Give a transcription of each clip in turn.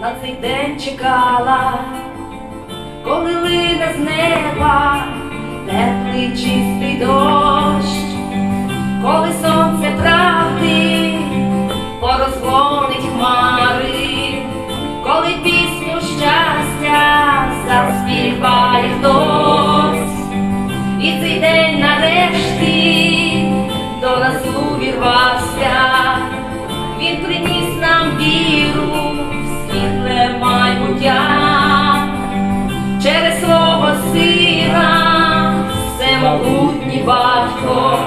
на цей день чекала, коли лине з неба, теплий чистий дощ, коли сонце батько,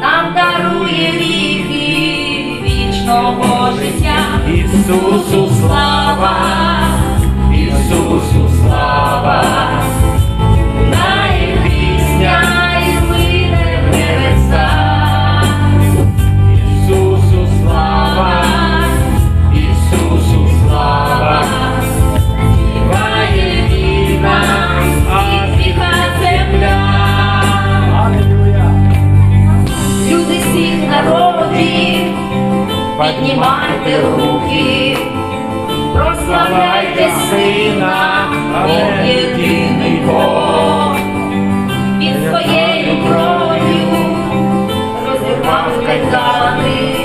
нам дарує віки вічного життя. Ісусу піднімайте руки, прославляйте сина, Він єдиний Бог, Він своєю кров'ю розірвав кайдани,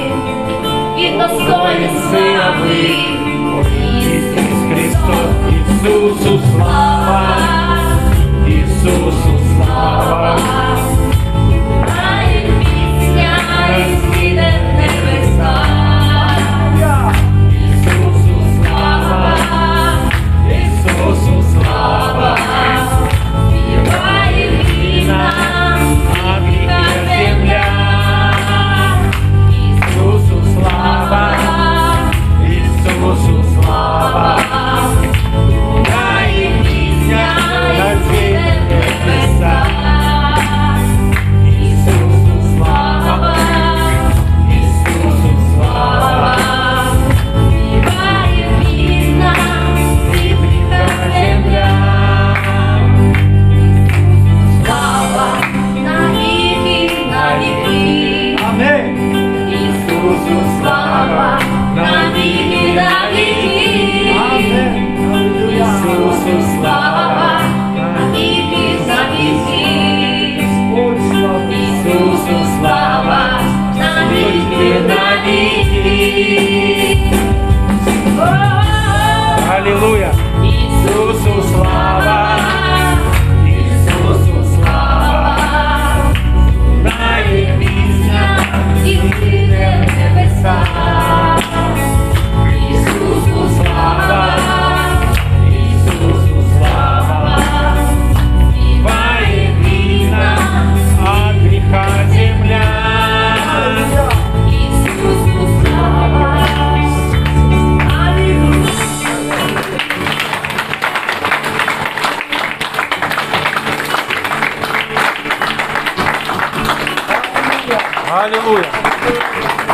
Він достойний слави, Ісус Христос, Ісусу. Hallelujah. Аллилуйя!